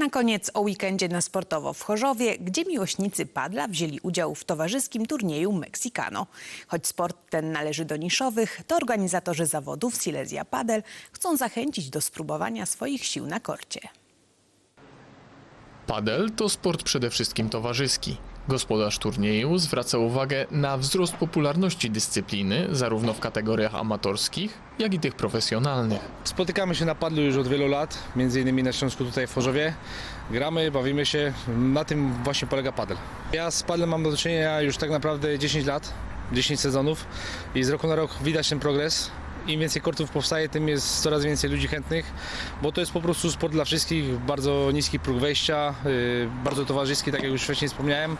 Na koniec o weekendzie na sportowo w Chorzowie, gdzie miłośnicy padla wzięli udział w towarzyskim turnieju Mexicano. Choć sport ten należy do niszowych, to organizatorzy zawodów Silesia Padel chcą zachęcić do spróbowania swoich sił na korcie. Padel to sport przede wszystkim towarzyski. Gospodarz turnieju zwraca uwagę na wzrost popularności dyscypliny, zarówno w kategoriach amatorskich, jak i tych profesjonalnych. Spotykamy się na padlu już od wielu lat, między innymi na Śląsku tutaj w Chorzowie. Gramy, bawimy się, na tym właśnie polega padel. Ja z padlem mam do czynienia już tak naprawdę 10 lat, 10 sezonów i z roku na rok widać ten progres. Im więcej kortów powstaje, tym jest coraz więcej ludzi chętnych, bo to jest po prostu sport dla wszystkich, bardzo niski próg wejścia, yy, bardzo towarzyski, tak jak już wcześniej wspomniałem.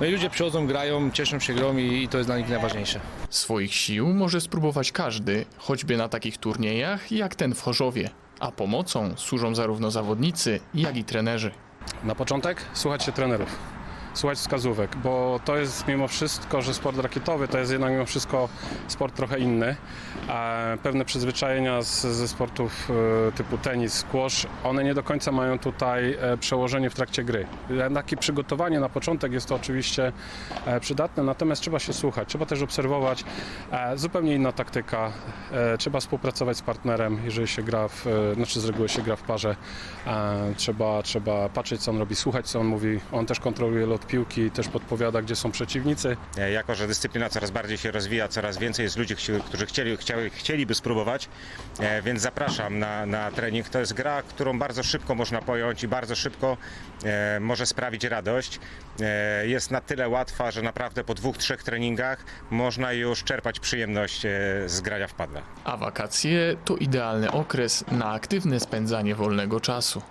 No i ludzie przychodzą, grają, cieszą się grą i, i to jest dla nich najważniejsze. Swoich sił może spróbować każdy, choćby na takich turniejach jak ten w Chorzowie. A pomocą służą zarówno zawodnicy, jak i trenerzy. Na początek słuchać się trenerów, słuchać wskazówek, bo to jest mimo wszystko, że sport rakietowy to jest jednak mimo wszystko sport trochę inny. Pewne przyzwyczajenia z, ze sportów e, typu tenis, squash, one nie do końca mają tutaj e, przełożenie w trakcie gry. Takie przygotowanie na początek jest to oczywiście e, przydatne, natomiast trzeba się słuchać, trzeba też obserwować. Zupełnie inna taktyka, trzeba współpracować z partnerem, jeżeli się gra w, znaczy z reguły się gra w parze. Trzeba, trzeba patrzeć co on robi, słuchać co on mówi. On też kontroluje lot piłki, też podpowiada gdzie są przeciwnicy. E, Jako, że dyscyplina coraz bardziej się rozwija, coraz więcej jest ludzi, którzy chcieli, chciały, chcieliby spróbować, e, więc zapraszam na, na trening. To jest gra, którą bardzo szybko można pojąć i bardzo szybko e, może sprawić radość. Jest na tyle łatwa, że naprawdę po dwóch, trzech treningach można już czerpać przyjemność z grania w padle. A wakacje to idealny okres na aktywne spędzanie wolnego czasu.